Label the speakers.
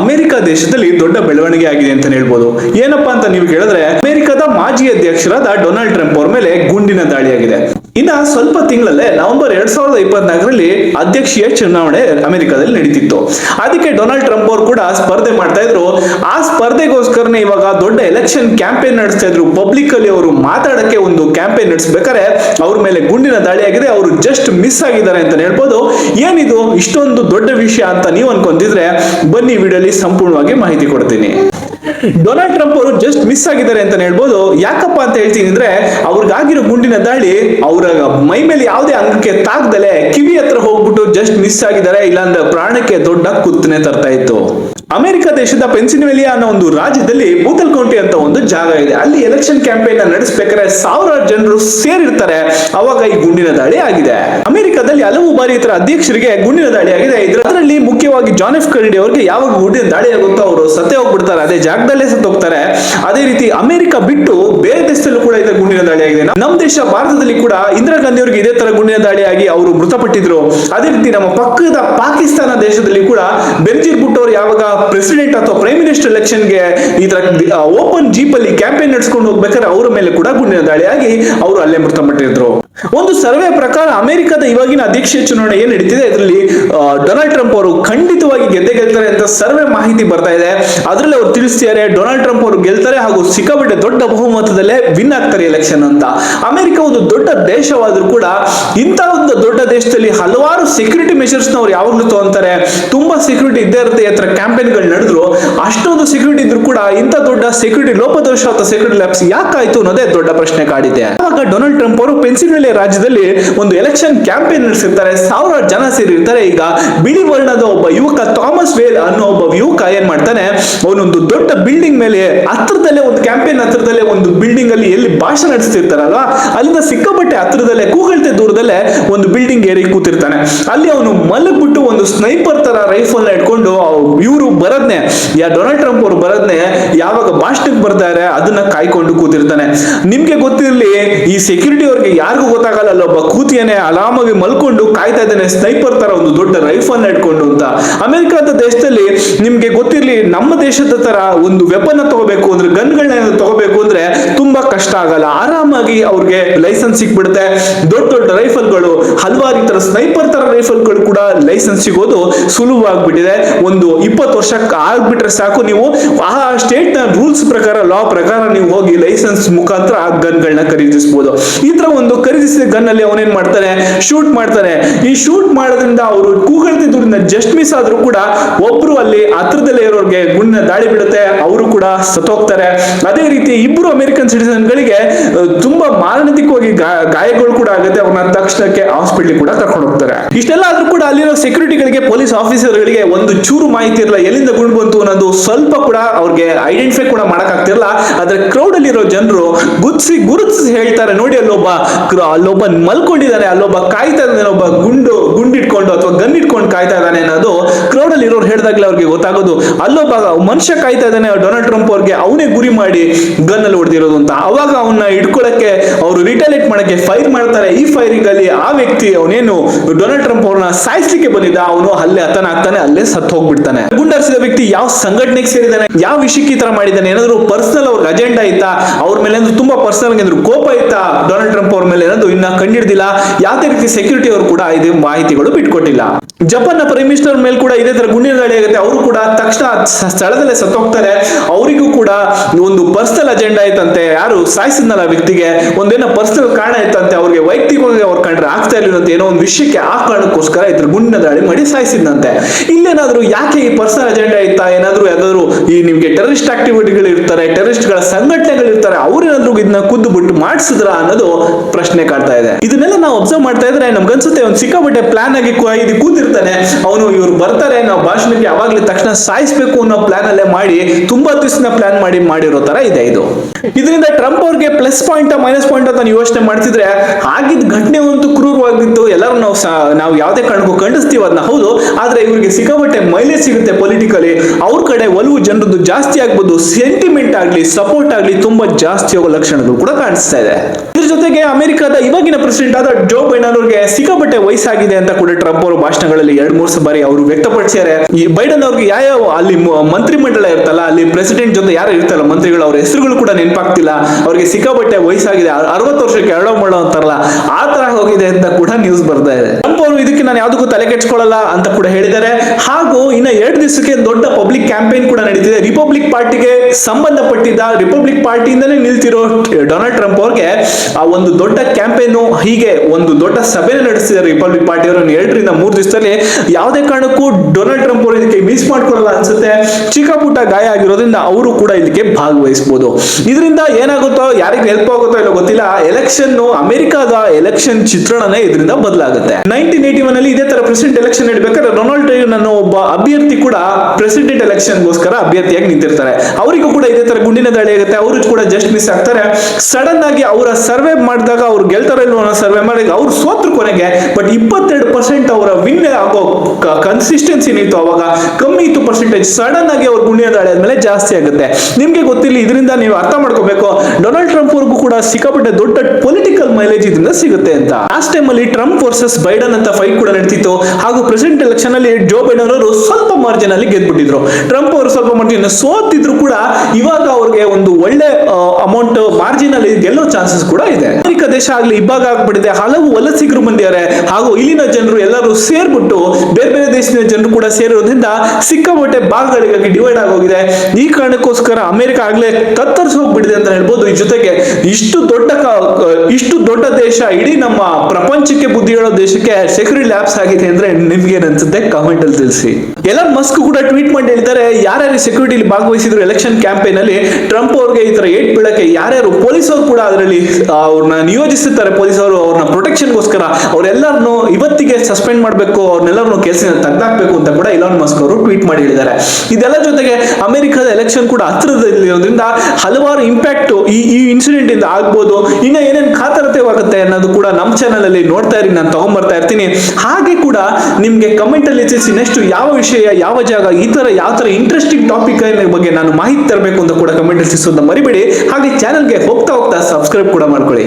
Speaker 1: America ದೇಶದಲ್ಲಿ ದೊಡ್ಡ ಬೆಳವಣಿಗೆ ಆಗಿದೆ ಅಂತ ಹೇಳ್ಬೋದು. ಏನಪ್ಪಾ ಅಂತ ನೀವು ಕೇಳಿದ್ರೆ ಅಮೆರಿಕದ ಮಾಜಿ ಅಧ್ಯಕ್ಷರಾದ ಡೊನಾಲ್ಡ್ ಟ್ರಂಪ್ ಅವರ ಮೇಲೆ ಗುಂಡಿನ ದಾಳಿಯಾಗಿದೆ. ಇನ್ನ ಸ್ವಲ್ಪ ತಿಂಗಳಲ್ಲೇ ನವೆಂಬರ್ ಎರಡ್ ಸಾವಿರದ ಇಪ್ಪತ್ನಾಲ್ಕರಲ್ಲಿ ಅಧ್ಯಕ್ಷೀಯ ಚುನಾವಣೆ ಅಮೆರಿಕದಲ್ಲಿ ನಡೀತಿತ್ತು. ಅದಕ್ಕೆ ಡೊನಾಲ್ಡ್ ಟ್ರಂಪ್ ಅವರು ಕೂಡ ಸ್ಪರ್ಧೆ ಮಾಡ್ತಾ ಇದ್ರು. ಆ ಸ್ಪರ್ಧೆಗೋಸ್ಕರನೇ ಇವಾಗ ದೊಡ್ಡ ಎಲೆಕ್ಷನ್ ಕ್ಯಾಂಪೇನ್ ನಡೆಸ್ತಾ ಇದ್ರು. ಪಬ್ಲಿಕ್ ಅಲ್ಲಿ ಅವರು ಮಾತಾಡಕ್ಕೆ ಒಂದು ಕ್ಯಾಂಪೇನ್ ನಡೆಸಬೇಕಾದ್ರೆ ಅವ್ರ ಮೇಲೆ ಗುಂಡಿನ ದಾಳಿಯಾಗಿದೆ ಅವರು ಜಸ್ಟ್ ಮಿಸ್ ಆಗಿದ್ದಾರೆ ಅಂತ ಹೇಳ್ಬೋದು. ಏನಿದು? ಇಷ್ಟೊಂದು ದೊಡ್ಡ ವಿಷಯ ಅಂತ ನೀವು ಅನ್ಕೊಂತಿದ್ರೆ ಬನ್ನಿ ವಿಡಿಯೋಲಿ ಸಂಪೂರ್ಣವಾಗಿ ಮಾಹಿತಿ ಕೊಡ್ತೀನಿ. ಡೊನಾಲ್ಡ್ ಟ್ರಂಪ್ ಅವರು ಜಸ್ಟ್ ಮಿಸ್ ಆಗಿದ್ದಾರೆ ಅಂತ ಹೇಳ್ಬೋದು. ಯಾಕಪ್ಪ ಅಂತ ಹೇಳ್ತೀನಿ ಅಂದ್ರೆ, ಅವ್ರಿಗಾಗಿರೋ ಗುಂಡಿನ ದಾಳಿ, ಅವರ ಮೈ ಮೇಲೆ ಯಾವುದೇ ಅಂಗಕ್ಕೆ ತಾಗ್ದಲೆ ಕಿವಿ ಹತ್ರ ಹೋಗ್ಬಿಟ್ಟು ಜಸ್ಟ್ ಮಿಸ್ ಆಗಿದ್ದಾರೆ, ಇಲ್ಲಾಂದ್ರೆ ಪ್ರಾಣಕ್ಕೆ ದೊಡ್ಡ ಕುತ್ತನೆ ತರ್ತಾ ಇತ್ತು. ಅಮೆರಿಕ ದೇಶದ ಪೆನ್ಸಿಲ್ವೇಲಿಯಾ ಅನ್ನೋ ಒಂದು ರಾಜ್ಯದಲ್ಲಿ ಬೂತಲ್ ಕೌಂಟಿ ಅಂತ ಒಂದು ಜಾಗ ಇದೆ. ಅಲ್ಲಿ ಎಲೆಕ್ಷನ್ ಕ್ಯಾಂಪೇನ್ ನಡೆಸಬೇಕಾದ್ರೆ ಸಾವಿರಾರು ಜನರು ಸೇರಿರ್ತಾರೆ. ಅವಾಗ ಈ ಗುಂಡಿನ ದಾಳಿ ಆಗಿದೆ. ಅಮೆರಿಕದಲ್ಲಿ ಹಲವು ಬಾರಿ ಇತರ ಅಧ್ಯಕ್ಷರಿಗೆ ಗುಂಡಿನ ದಾಳಿ ಆಗಿದೆ. ಇದರಲ್ಲಿ ಮುಖ್ಯವಾಗಿ ಜಾನ್ ಎಫ್ ಕರಿಡಿ ಅವರಿಗೆ ಯಾವಾಗ ಗುಂಡಿನ ದಾಳಿ ಆಗುತ್ತೋ ಅವರು ಸತ್ತೇ ಹೋಗ್ಬಿಡ್ತಾರೆ. ಅದೇ ಜಾಗದಲ್ಲೇ ಸತ್ತು ಹೋಗ್ತಾರೆ. ಅದೇ ರೀತಿ ಅಮೆರಿಕ ಬಿಟ್ಟು ಬೇರೆ ದೇಶದಲ್ಲೂ ಕೂಡ ಇದೆ ಗುಂಡಿನ ದಾಳಿ ಆಗಿದೆ. ನಮ್ಮ ದೇಶ ಭಾರತದಲ್ಲಿ ಕೂಡ ಇಂದಿರಾ ಗಾಂಧಿ ಅವರಿಗೆ ಇದೇ ತರ ಗುಂಡಿನ ದಾಳಿ ಆಗಿ ಅವರು ಮೃತಪಟ್ಟಿದ್ರು. ಅದೇ ರೀತಿ ನಮ್ಮ ಪಕ್ಕದ ಪಾಕಿಸ್ತಾನ ದೇಶದಲ್ಲಿ ಕೂಡ ಬೆನ್ಜೀರ್ ಭುಟ್ಟೋ ಅವರು ಯಾವಾಗ ಪ್ರೆಸಿಡೆಂಟ್ ಅಥವಾ ಪ್ರೈಮ್ ಮಿನಿಸ್ಟರ್ ಎಲೆಕ್ಷನ್ಗೆ ಈ ತರ ಓಪನ್ ಅಲ್ಲಿ ಕ್ಯಾಂಪೇನ್ ನಡೆಸ್ಕೊಂಡು ಹೋಗ್ಬೇಕಾದ್ರೆ ಅವರ ಮೇಲೆ ಕೂಡ ಗುಂಡಿನ ದಾಳಿಯಾಗಿ ಅವರು ಅಲ್ಲೇ ಮೃತಪಟ್ಟಿದ್ರು. ಒಂದು ಸರ್ವೆ ಪ್ರಕಾರ ಅಮೆರಿಕದ ಇವಾಗಿನ ಅಧ್ಯಕ್ಷೀಯ ಚುನಾವಣೆ ಏನ್ ನಡೀತಿದೆ? ಇದರಲ್ಲಿ ಡೊನಾಲ್ಡ್ ಟ್ರಂಪ್ ಅವರು ಖಂಡಿತವಾಗಿ ಗೆದ್ದೆ ಗೆಲ್ತಾರೆ ಅಂತ ಸರ್ವೆ ಮಾಹಿತಿ ಬರ್ತಾ ಇದೆ. ಅದರಲ್ಲಿ ಅವ್ರು ತಿಳಿಸ್ತಿದ್ದಾರೆ ಡೊನಾಲ್ಡ್ ಟ್ರಂಪ್ ಅವರು ಗೆಲ್ತಾರೆ ಹಾಗೂ ಸಿಕ್ಕಾಪಟ್ಟೆ ದೊಡ್ಡ ಬಹುಮತದಲ್ಲೇ ವಿನ್ ಆಗ್ತಾರೆ ಎಲೆಕ್ಷನ್ ಅಂತ. ಅಮೆರಿಕ ಒಂದು ದೊಡ್ಡ ದೇಶವಾದರೂ ಕೂಡ ಇಂತಹ ಒಂದು ದೊಡ್ಡ ದೇಶದಲ್ಲಿ ಹಲವಾರು ಸೆಕ್ಯೂರಿಟಿ ಮೆಷರ್ಸ್ ಅವ್ರು ಯಾವಾಗಲೂ ತಗೊಂತಾರೆ. ತುಂಬಾ ಸೆಕ್ಯೂರಿಟಿ ಇದ್ದೇ ಇರುತ್ತೆ ಹತ್ರ ತರ ಕ್ಯಾಂಪೇನ್ಗಳು ನಡೆದ್ರು. ಅಷ್ಟೊಂದು ಸೆಕ್ಯೂರಿಟಿ ಇದ್ರು ಕೂಡ ಇಂತ ದೊಡ್ಡ ಸೆಕ್ಯೂರಿಟಿ ಲೋಪದೋಷ ಅಥವಾ ಸೆಕ್ಯೂರಿಟಿ ಲ್ಯಾಬ್ಸ್ ಯಾಕಾಯ್ತು ಅನ್ನೋದೇ ದೊಡ್ಡ ಪ್ರಶ್ನೆ ಕಾಡಿದೆ. ಆವಾಗ ಡೊನಾಲ್ಡ್ ಟ್ರಂಪ್ ಅವರು ರಾಜ್ಯದಲ್ಲಿ ಒಂದು ಎಲೆಕ್ಷನ್ ಕ್ಯಾಂಪೇನ್ ನಡೆಸಿರ್ತಾರೆ, ಸಾವಿರಾರು ಜನ ಸೇರಿರ್ತಾರೆ. ಈಗ ಬಿಳಿ ವರ್ಣದ ಒಬ್ಬ ಯುವಕ ಥಾಮಸ್ ವೇಲ್ ಅನ್ನೋ ಒಬ್ಬ ಯುವಕ ಏನ್ ಮಾಡ್ತಾನೆ, ಅವನೊಂದು ದೊಡ್ಡ ಬಿಲ್ಡಿಂಗ್ ಮೇಲೆ, ಹತ್ರದಲ್ಲೇ ಒಂದು ಕ್ಯಾಂಪೇನ್ ಹತ್ರದಲ್ಲೇ ಒಂದು ಬಿಲ್ಡಿಂಗ್ ಅಲ್ಲಿ ಎಲ್ಲಿ ಭಾಷಣ ನಡೆಸ್ತಿರ್ತಾರಲ್ವಾ? ಅಲ್ಲಿಂದ ಸಿಕ್ಕಾಪಟ್ಟೆ ಹತ್ರದಲ್ಲೇ ಕೂಗಳತೆ ದೂರದಲ್ಲೇ ಒಂದು ಬಿಲ್ಡಿಂಗ್ ಏರಿ ಕೂತಿರ್ತಾನೆ. ಅಲ್ಲಿ ಅವನು ಮಲಗ್ಬಿಟ್ಟು ಒಂದು ಸ್ನೈಪರ್ ತರ ರೈಫಲ್ನ ಇಟ್ಕೊಂಡು ಇವರು ಬರದ್ನೆ, ಯಾ ಡೊನಾಲ್ಡ್ ಟ್ರಂಪ್ ಅವರು ಬರದ್ನೆ, ಯಾವಾಗ ಭಾಷಣಕ್ಕೆ ಬರ್ತಾರೆ ಅದನ್ನ ಕಾಯ್ಕೊಂಡು ಕೂತಿರ್ತಾನೆ. ನಿಮ್ಗೆ ಗೊತ್ತಿರಲಿ, ಈ ಸೆಕ್ಯೂರಿಟಿ ಅವ್ರಿಗೆ ಯಾರಿಗೂ ಗೊತ್ತಾಗಲ್ಲ ಅಲ್ಲೊಬ್ಬ ಕೂತಿಯೇನೆ ಆರಾಮಾಗಿ ಮಲ್ಕೊಂಡು ಕಾಯ್ತಾ ಇದ್ದಾನೆ ಸ್ನೈಪರ್ ತರ ಒಂದು ದೊಡ್ಡ ರೈಫಲ್ ಇಟ್ಕೊಂಡು ಅಂತ. ಅಮೆರಿಕದ ದೇಶದಲ್ಲಿ ನಿಮ್ಗೆ ಗೊತ್ತಿರಲಿ, ನಮ್ಮ ದೇಶದ ತರ ಒಂದು ವೆಪನ್ ತಗೋಬೇಕು ಅಂದ್ರೆ ಗನ್ಗಳನ್ನ ತಗೋಬೇಕು ಅಂದ್ರೆ ತುಂಬಾ ಕಷ್ಟ ಆಗಲ್ಲ. ಆರಾಮಾಗಿ ಅವ್ರಿಗೆ ಲೈಸೆನ್ಸ್ ಸಿಕ್ಬಿಡುತ್ತೆ. ದೊಡ್ಡ ದೊಡ್ಡ ರೈಫಲ್ಗಳು ಹಲವಾರು ತರ ಸ್ನೈಪರ್ ತರ ರೈಫಲ್ಗಳು ಕೂಡ ಲೈಸೆನ್ಸ್ ಸಿಗೋದು ಸುಲಭವಾಗ್ಬಿಟ್ಟಿದೆ. ಒಂದು ಇಪ್ಪತ್ತು ವರ್ಷ ಆಗ್ಬಿಟ್ರೆ ಸಾಕು ನೀವು. ಆ ಸ್ಟೇಟ್ನ ರೂಲ್ಸ್ ಪ್ರಕಾರ ಲಾ ಪ್ರಕಾರ ನೀವು ಹೋಗಿ ಲೈಸೆನ್ಸ್ ಮುಖಾಂತರ ಆ ಗನ್ಗಳನ್ನ ಖರೀದಿಸಬಹುದು ಈ ತರ ಒಂದು ಖರೀದಿಸಿದ ಗನ್ ಅಲ್ಲಿ ಅವನೇನ್ ಮಾಡ್ತಾನೆ? ಶೂಟ್ ಮಾಡ್ತಾನೆ. ಈ ಶೂಟ್ ಮಾಡೋದ್ರಿಂದ ಅವರು ಕೂಗಳತೆ ದೂರಿಂದ ಜಸ್ಟ್ ಮಿಸ್ ಆದ್ರೂ ಕೂಡ ಒಬ್ರು ಅಲ್ಲಿ ಹತ್ರದಲ್ಲೇ ಇರೋರ್ಗೆ ಗುಂಡಿನ ದಾಳಿ ಬಿಡುತ್ತೆ, ಅವರು ಕೂಡ ಸತ್ತೋಗ್ತಾರೆ. ಅದೇ ರೀತಿ ಇಬ್ರು ಅಮೆರಿಕನ್ ಸಿಟಿಸನ್ ಗಳಿಗೆ ತುಂಬಾ ಮಾರಣತಿಕವಾಗಿ ಗಾಯಗಳು ಕೂಡ ಆಗುತ್ತೆ. ಅವ್ರನ್ನ ತಕ್ಷಣಕ್ಕೆ ಹಾಸ್ಪಿಟಲ್ ಕೂಡ ಕರ್ಕೊಂಡು ಹೋಗ್ತಾರೆ. ಇಷ್ಟೆಲ್ಲ ಆದ್ರೂ ಕೂಡ ಅಲ್ಲಿರೋ ಸೆಕ್ಯೂರಿಟಿಗಳಿಗೆ ಪೊಲೀಸ್ ಆಫೀಸರ್ಗಳಿಗೆ ಒಂದು ಚೂರು ಮಾಹಿತಿ ಇರಲ್ಲ, ಎಲ್ಲಿಂದ ಗುಂಡು ಬಂತು ಅನ್ನೋದು ಸ್ವಲ್ಪ ಕೂಡ ಅವ್ರಿಗೆ ಐಡೆಂಟಿಫೈ ಕೂಡ ಮಾಡಕ್ಕಾಗ್ತಿರಲ್ಲ. ಆದ್ರೆ ಕ್ರೌಡ್ ಅಲ್ಲಿರೋ ಜನರು ಗುತ್ಸಿ ಗುರುತಿಸಿ ಹೇಳ್ತಾರೆ, ನೋಡಿ ಅಲ್ಲೊಬ್ಬ ಅಲ್ಲೊಬ್ಬ ಮಲ್ಕೊಂಡಿದ್ದಾನೆ, ಅಲ್ಲೊಬ್ಬ ಕಾಯ್ತಾ ಇದ್ದಾನೆ ಒಬ್ಬ ಗುಂಡು, ಗುಂಡಿಟ್ಕೊಂಡು ಅಥವಾ ಗನ್ ಇಟ್ಕೊಂಡು ಕಾಯ್ತಾ ಇದ್ದಾನೆ ಅನ್ನೋದು ಹೇಳ್ದಾಗ್ಲೇ ಅವ್ರಿಗೆ ಗೊತ್ತಾಗೋದು. ಅಲ್ಲೊಬ್ಬ ಮನುಷ್ಯ ಕಾಯ್ತಾ ಇದ್ದಾನೆ, ಡೊನಾಲ್ಡ್ ಟ್ರಂಪ್ ಅವ್ರಿಗೆ ಅವನೇ ಗುರಿ ಮಾಡಿ ಗನ್ ಅಲ್ಲಿ ಹೊಡೆದಿರೋದು ಅಂತ. ಅವಾಗ ಅವನ್ನ ಇಟ್ಕೊಳ್ಳಕ್ಕೆ ಅವರು ರಿಟಾಲೇಟ್ ಮಾಡಕ್ಕೆ ಫೈರ್ ಮಾಡ್ತಾರೆ. ಈ ಫೈರಿಂಗ್ ಅಲ್ಲಿ ಆ ವ್ಯಕ್ತಿ ಅವನೇನು, ಡೊನಾಲ್ಡ್ ಟ್ರಂಪ್ ಅವ್ರನ್ನ ಸಾಯಿಸ್ಲಿಕ್ಕೆ ಬಂದಿದ್ದ, ಅವನು ಅಲ್ಲೇ ಹತನ ಆಗ್ತಾನೆ, ಅಲ್ಲೇ ಸತ್ತು ಹೋಗ್ಬಿಡ್ತಾನೆ. ಗುಂಡರಿಸಿದ ವ್ಯಕ್ತಿ ಯಾವ ಸಂಘಟನೆಗೆ ಸೇರಿದಾನೆ ಯಾವ ವಿಷಯಕ್ಕೆ ಈ ತರ ಮಾಡಿದ್ದಾನೆ, ಏನಾದ್ರು ಪರ್ಸನಲ್ ಅವ್ರ ಅಜೆಂಡಾ ಇತ್ತಾ, ಅವ್ರ ಮೇಲೆ ತುಂಬಾ ಪರ್ಸನಲ್ ಏನಾದ್ರು ಕೋಪ ಇತ್ತಾ, ಡೊನಾಲ್ಡ್ ಟ್ರಂಪ್ ಅವ್ರ ಮೇಲೆ ಏನಾದ್ರು ಇನ್ನ ಕಂಡಿಡ್ದಿಲ್ಲ, ಯಾವುದೇ ರೀತಿ ಸೆಕ್ಯೂರಿಟಿ ಅವರು ಕೂಡ ಇದು ಮಾಹಿತಿಗಳು ಬಿಟ್ಕೊಟ್ಟಿಲ್ಲ. ಜಪಾನ್ ಪ್ರೈಮ್ ಮಿನಿಸ್ಟರ್ ಮೇಲೆ ಕೂಡ ಇದೇ ತರ ಗುಂಡಿನ ಆಗುತ್ತೆ ಅವರು ಕೂಡ ತಕ್ಷಣ ಸ್ಥಳದಲ್ಲೇ ಸತ್ತೋಗ್ತಾರೆ. ಅವರಿಗೂ ಕೂಡ ಒಂದು ಪರ್ಸನಲ್ ಅಜೆಂಡಾ ಇತ್ತಂತೆ. ಯಾರು ಸಾಯಿಸಿದ್ನಲ್ಲ ವ್ಯಕ್ತಿಗೆ? ಒಂದೇನೋ ಪರ್ಸನಲ್ ಕಾರಣ ಇತ್ತಂತೆ. ಅವ್ರಿಗೆ ವೈಯಕ್ತಿಕವಾಗಿ ಅವ್ರ ಕಂಡ್ರೆ ಆಗ್ತಾ ಇರ್ಲಿ ಅಂತ ಏನೋ ಒಂದು ವಿಷಯಕ್ಕೆ ಆ ಕಾರಣಕ್ಕೋಸ್ಕರ ಇದ್ರ ಗುಂಡಿನ ದಾಳಿ ಮಾಡಿ ಸಾಯಿಸಿದ್ನಂತೆ. ಇಲ್ಲೇನಾದ್ರೂ ಯಾಕೆ ಈ ಪರ್ಸನಲ್ ಅಜೆಂಡಾ ಇತ್ತಾ? ಏನಾದ್ರೂ ಯಾವ್ದಾದ್ರು ಈ ನಿಮ್ಗೆ ಟೆರರಿಸ್ಟ್ ಆಕ್ಟಿವಿಟಿಗಳು ಇರ್ತಾರೆ ಟೆರರಿಸ್ಟ್ಗಳ ಸಂಘಟನೆಗಳು ಇರ್ತಾರೆ, ಅವ್ರೇನಾದ್ರೂ ಇದನ್ನ ಕುದ್ದು ಬಿಟ್ಟು ಮಾಡಿಸಿದ್ರ ಅನ್ನೋದು ಪ್ರಶ್ನೆ ಕಾಡ್ತಾ ಇದೆ. ಇದನ್ನೆಲ್ಲ ನಾವು ಅಬ್ಸರ್ವ್ ಮಾಡ್ತಾ ಇದ್ರೆ ನಮ್ಗನ್ಸುತ್ತೆ, ಒಂದು ಸಿಕ್ಕಾಪಟ್ಟೆ ಪ್ಲಾನ್ ಆಗಿ ಇದು ಕೂತಿರ್ತಾನೆ. ಅವನು ಇವ್ರು ಬರ್ತಾರೆ, ನಾವು ಭಾಷಣಕ್ಕೆ ಯಾವಾಗ್ಲೂ ತಕ್ಷಣ ಸಾಯಿಸ್ಬೇಕು ಅನ್ನೋ ಪ್ಲಾನ್ ಅಲ್ಲೇ ಮಾಡಿ, ತುಂಬಾ ದಿವಸನ ಪ್ಲಾನ್ ಮಾಡಿ ಮಾಡಿರೋ ತರ ಇದೆ ಇದು. ಇದರಿಂದ ಟ್ರಂಪ್ ಅವ್ರಿಗೆ ಪ್ಲಸ್ ಪಾಯಿಂಟ್ ಮೈನಸ್ ಪಾಯಿಂಟ್ ಅಂತ ಯೋಚನೆ ಮಾಡ್ತಿದ್ರೆ ಆಗಿದ್ದ ಘಟನೆ ಒಂದು ಕ್ರೂರವಾಗಿತ್ತು ಎಲ್ಲರೂ ನಾವು ನಾವು ಯಾವುದೇ ಕಾರಣಕ್ಕೂ ಖಂಡಿಸ್ತೀವಿ ಅದನ್ನ ಹೌದು. ಆದ್ರೆ ಇವರಿಗೆ ಸಿಕ್ಕಾಪಟ್ಟೆ ಮೈಲೇಜ್ ಸಿಗುತ್ತೆ ಪೊಲಿಟಿಕಲಿ ಅವ್ರ ಕಡೆ ಒಲವು ಜನ ಜನರದ್ದು ಜಾಸ್ತಿ ಆಗ್ಬೋದು ಸೆಂಟಿಮೆಂಟ್ ಆಗ್ಲಿ ಸಪೋರ್ಟ್ ಆಗ್ಲಿ ತುಂಬಾ ಜಾಸ್ತಿ ಆಗೋ ಲಕ್ಷಣಗಳು ಕೂಡ ಕಾಣಿಸ್ತಾ ಇದೆ. ಇದ್ರ ಜೊತೆಗೆ ಅಮೆರಿಕದ ಇವಾಗಿನ ಪ್ರೆಸಿಡೆಂಟ್ ಆದ ಜೋ ಬೈಡನ್ ಅವ್ರಿಗೆ ಸಿಕ್ಕಾಪಟ್ಟೆ ವಯಸ್ಸಾಗಿದೆ ಅಂತ ಕೂಡ ಟ್ರಂಪ್ ಅವರು ಭಾಷಣಗಳಲ್ಲಿ ಎರಡ್ ಮೂರು ಬಾರಿ ಅವರು ವ್ಯಕ್ತಪಡಿಸ್ಯಾರೆ. ಈ ಬೈಡನ್ ಅವ್ರಿಗೆ ಯಾವ ಅಲ್ಲಿ ಮಂತ್ರಿ ಮಂತ್ರಿಮಂಡಲ ಇರ್ತಲ್ಲ ಅಲ್ಲಿ ಪ್ರೆಸಿಡೆಂಟ್ ಜೊತೆ ಯಾರು ಇರ್ತಲ್ಲ ಮಂತ್ರಿಗಳು, ಅವ್ರ ಹೆಸರುಗಳು ಕೂಡ ನೆನಪಾಗ್ತಿಲ್ಲ. ಅವ್ರಿಗೆ ಸಿಕ್ಕಾಪಟ್ಟೆ ವಯಸ್ಸಾಗಿದೆ. ಅರವತ್ತು ವರ್ಷಕ್ಕೆ ಎರಡೋ ಮಾಡೋ ಅಂತಾರಲ್ಲ, ಆ ತರ ಹೋಗಿದೆ ಅಂತ ಕೂಡ ನ್ಯೂಸ್ ಬರ್ತಾ ಇದೆ. ಟ್ರಂಪ್ ಅವರು ಇದಕ್ಕೆ ನಾನು ಯಾವುದಕ್ಕೂ ತಲೆ ಕೆಡ್ಸ್ಕೊಳ್ಳಲ್ಲ ಅಂತ ಕೂಡ ಹೇಳಿದ್ದಾರೆ. ಹಾಗೂ ಇನ್ನ ಎರಡು ದಿವಸಕ್ಕೆ ದೊಡ್ಡ ಪಬ್ಲಿಕ್ ಕ್ಯಾಂಪೇನ್ ಕೂಡ ನಡೀತಿದೆ. ರಿಪಬ್ಲಿಕ್ ಪಾರ್ಟಿಗೆ ಸಂಬಂಧಪಟ್ಟಿದ್ದ ರಿಪಬ್ಲಿಕ್ ಪಾರ್ಟಿಯಿಂದಲೇ ನಿಲ್ತಿರೋ ಡೊನಾಲ್ಡ್ ಟ್ರಂಪ್ ಅವ್ರಿಗೆ ಆ ಒಂದು ದೊಡ್ಡ ಕ್ಯಾಂಪೇನು ಹೀಗೆ ಒಂದು ದೊಡ್ಡ ಸಭೆ ನಡೆಸಿದ್ದಾರೆ ರಿಪಬ್ಲಿಕ್ ಪಾರ್ಟಿಯವರು ಎರಡರಿಂದ ಮೂರು ದಿವಸದಲ್ಲಿ. ಯಾವುದೇ ಕಾರಣಕ್ಕೂ ಡೊನಾಲ್ಡ್ ಟ್ರಂಪ್ ಅವರು ಇದಕ್ಕೆ ಮಿಸ್ ಮಾಡ್ಕೊಳ್ಳಲ್ಲ ಅನ್ಸುತ್ತೆ. ಚಿಕ್ಕ ಪುಟ್ಟ ಗಾಯ ಆಗಿರೋದ್ರಿಂದ ಅವರು ಕೂಡ ಇದಕ್ಕೆ ಭಾಗವಹಿಸಬಹುದು ಇದರಿಂದ ಏನಾಗುತ್ತೋ, ಯಾರಿಗೆ ಹೆಲ್ಪ್ ಆಗುತ್ತೋ ಇಲ್ಲ ಗೊತ್ತಿಲ್ಲ. ಎಲೆಕ್ಷನ್ ಅಮೆರಿಕಾದ ಎಲೆಕ್ಷನ್ ಚಿತ್ರಣನೇ ಇದರಿಂದ ಬದಲಾಗುತ್ತೆ. ನೈನ್ಟೀನ್ ಏಟಿ ಒನ್ ಅಲ್ಲಿ ಇದೇ ತರ ಪ್ರೆಸಿಡೆಂಟ್ ಎಲೆಕ್ಷನ್ ನಡೀಬೇಕಾದ್ರೆ ರೊನಾಲ್ಡ್ ರೇಗನ್ ಅನ್ನೋ ಒಬ್ಬ ಅಭ್ಯರ್ಥಿ ಕೂಡ ಪ್ರೆಸಿಡೆಂಟ್ ಎಲೆಕ್ಷನ್ ಗೋಸ್ಕರ ಅಭ್ಯರ್ಥಿಯಾಗಿ ನಿಂತಿರ್ತಾರೆ. ಅವರಿಗೂ ಕೂಡ ಇದೇ ತರ ಗುಂಡಿನ ದಾಳಿ ಆಗುತ್ತೆ. ಅವರು ಕೂಡ ಜಸ್ಟ್ ಮಿಸ್ ಆಗ್ತಾರೆ. ಸಡನ್ ಆಗಿ ಅವರ ಸರ್ವೆ ಮಾಡಿದಾಗ ಅವ್ರು ಗೆಲ್ತಾರ ಇಲ್ವೋ ಅನ್ನೋ ಸರ್ವೆ ಮಾಡಿ ಅವ್ರು ಸೋತ್ರ ಕೊನೆಗೆ ಬಟ್ ಇಪ್ಪತ್ತೆರಡು ಪರ್ಸೆಂಟ್ ಅವರ ವಿನ್ ಆಗೋ ಕನ್ಸಿಸ್ಟೆನ್ಸಿ ಏನಿತ್ತು ಅವಾಗ ಕಮ್ಮಿ ಇತ್ತು ಪರ್ಸೆಂಟೇಜ್ ಸಡನ್ ಆಗಿ ಅವ್ರ ಗುಂಡಿನ ದಾಳಿ ಆದ್ಮೇಲೆ ಜಾಸ್ತಿ ಆಗುತ್ತೆ. ನಿಮ್ಗೆ ಗೊತ್ತಿಲ್ಲ, ಇದರಿಂದ ನೀವು ಅರ್ಥ ಮಾಡ್ಕೋಬೇಕು. ಡೊನಾಲ್ಡ್ ಟ್ರಂಪ್ ಅವ್ರಿಗೂ ಕೂಡ ಸಿಕ್ಕಾಪಟ್ಟೆ ದೊಡ್ಡ ಪೊಲಿಟಿಕಲ್ ಮೈಲೇಜ್ ಇದರಿಂದ ಸಿಗುತ್ತೆ ಅಂತ. ಲಾಸ್ಟ್ ಟೈಮ್ ಅಲ್ಲಿ ಟ್ರಂಪ್ ವರ್ಸಸ್ ಬೈಡನ್ ಅಂತ ಫೈಟ್ ಕೂಡ ನಡೀತಿತ್ತು. ಹಾಗೂ ಪ್ರೆಸಿಡೆಂಟ್ ಎಲೆಕ್ಷನ್ ಅಲ್ಲಿ ಜೋ ಬೈಡನ್ ಅವರು ಸ್ವಲ್ಪ ಮಾರ್ಜಿನ್ ಅಲ್ಲಿ ಗೆದ್ಬಿಟ್ಟಿದ್ರು. ಟ್ರಂಪ್ ಅವರು ಸ್ವಲ್ಪ ಮಾರ್ಜಿನ್ ಸೋತಿದ್ರು ಕೂಡ ಇವಾಗ ಅವ್ರಿಗೆ ಒಂದು ಒಳ್ಳೆ ಅಮೌಂಟ್ ಮಾರ್ಜಿನ್ ಅಲ್ಲಿ ಗೆಲ್ಲೋ ಚಾನ್ಸಸ್ ಕೂಡ ಇದೆ. ಅಮೆರಿಕ ದೇಶ ಆಗ್ಲಿ ಇಬ್ಬಾಗ ಆಗ್ಬಿಟ್ಟಿದೆ. ಹಲವು ವಲಸಿಗರು ಬಂದಿದ್ದಾರೆ. ಹಾಗೂ ಇಲ್ಲಿನ ಜನರು ಎಲ್ಲರೂ ಸೇರ್ಬಿಟ್ಟು ಬೇರೆ ಬೇರೆ ದೇಶದ ಜನರು ಕೂಡ ಸೇರಿರೋದ್ರಿಂದ ಸಿಕ್ಕಾಪಟ್ಟೆ ಭಾಗಗಳಿಗಾಗಿ ಡಿವೈಡ್ ಆಗೋಗಿದೆ. ಈ ಕಾರಣಕ್ಕೋಸ್ಕರ ಅಮೆರಿಕ ಆಗ್ಲೇ ತತ್ತರಿಸಿ ಹೋಗ್ಬಿಟ್ಟಿದೆ ಅಂತ ಹೇಳ್ಬೋದು. ಈ ಜೊತೆಗೆ ಇಷ್ಟು ದೊಡ್ಡ ಕ- ಇಷ್ಟು ದೊಡ್ಡ ದೇಶ, ಇಡೀ ನಮ್ಮ ಪ್ರಪಂಚಕ್ಕೆ ಬುದ್ಧಿ ಹೇಳೋ ದೇಶಕ್ಕೆ ಸೆಕ್ಯೂರಿಟಿ ಲ್ಯಾಬ್ಸ್ ಆಗಿದೆ ಅಂದ್ರೆ ನಿಮ್ಗೆ ಅನ್ಸುತ್ತೆ ಕಾಮೆಂಟ್ ಅಲ್ಲಿ ತಿಳಿಸಿ. ಎಲನ್ ಮಸ್ಕ್ ಕೂಡ ಟ್ವೀಟ್ ಮಾಡಿ ಹೇಳ್ತಾರೆ ಯಾರ್ಯಾರು ಸೆಕ್ಯೂರಿಟಿ ಭಾಗವಹಿಸಿದ್ರು ಎಲೆಕ್ಷನ್ ಕ್ಯಾಂಪೇನ್ ಅಲ್ಲಿ ಟ್ರಂಪ್ ಅವ್ರಿಗೆ ಈ ತರ ಏಟ್ ಬೀಳಕ್ಕೆ ಯಾರ್ಯಾರು ಅವರು ಕೂಡ ಅದರಲ್ಲಿ ಅವ್ರನ್ನ ನಿಯೋಜಿಸುತ್ತಾರೆ ಪೊಲೀಸ್ ಅವರು ಅವ್ರನ್ನ ಪ್ರೊಟೆಕ್ಷನ್ಗೋಸ್ಕರ ಅವರೆಲ್ಲರನ್ನು ಇವತ್ತಿಗೆ ಸಸ್ಪೆಂಡ್ ಮಾಡಬೇಕು ಅವ್ರನ್ನೆಲ್ಲರನ್ನು ಕೆಲಸದಿಂದ ತಗ್ದಾಕ್ಬೇಕು ಅಂತ ಕೂಡ ಇಲಾನ್ ಮಸ್ಕ್ ಅವರು ಟ್ವೀಟ್ ಮಾಡಿ ಹೇಳಿದ್ದಾರೆ. ಇದೆಲ್ಲ ಜೊತೆಗೆ ಅಮೆರಿಕದ ಎಲೆಕ್ಷನ್ ಕೂಡ ಹತ್ತಿರದಲ್ಲಿರೋದ್ರಿಂದ ಹಲವಾರು ಇಂಪ್ಯಾಕ್ಟ್ ಈ ಈ ಇನ್ಸಿಡೆಂಟ್ ಇಂದ ಆಗ್ಬೋದು. ಇನ್ನ ಏನೇನು ಖಾತರತೆವಾಗುತ್ತೆ ಅನ್ನೋದು ಕೂಡ ನಮ್ಮ ಚಾನಲ್ ಅಲ್ಲಿ ನೋಡ್ತಾ ಇರಿ, ನಾನು ತಗೊಂಡ್ಬರ್ತಾ ಇರ್ತೀನಿ. ಹಾಗೆ ಕೂಡ ನಿಮ್ಗೆ ಕಮೆಂಟ್ ಅಲ್ಲಿ ತಿಳಿಸಿ ನೆಕ್ಸ್ಟ್ ಯಾವ ವಿಷಯ, ಯಾವ ಜಾಗ, ಈ ತರ, ಯಾವ ತರ ಇಂಟ್ರೆಸ್ಟಿಂಗ್ ಟಾಪಿಕ್ ಬಗ್ಗೆ ನಾನು ಮಾಹಿತಿ ತರಬೇಕು ಅಂತ ಕೂಡ ಕಮೆಂಟ್ ತಿಳಿಸೋದನ್ನ ಮರಿಬೇಡಿ. ಹಾಗೆ ಚಾನಲ್ಗೆ ಹೋಗ್ತಾ ಹೋಗ್ತಾ ಸಬ್ಸ್ಕ್ರೈಬ್ ಕೂಡ ಮಾಡ್ಕೊಳ್ಳಿ.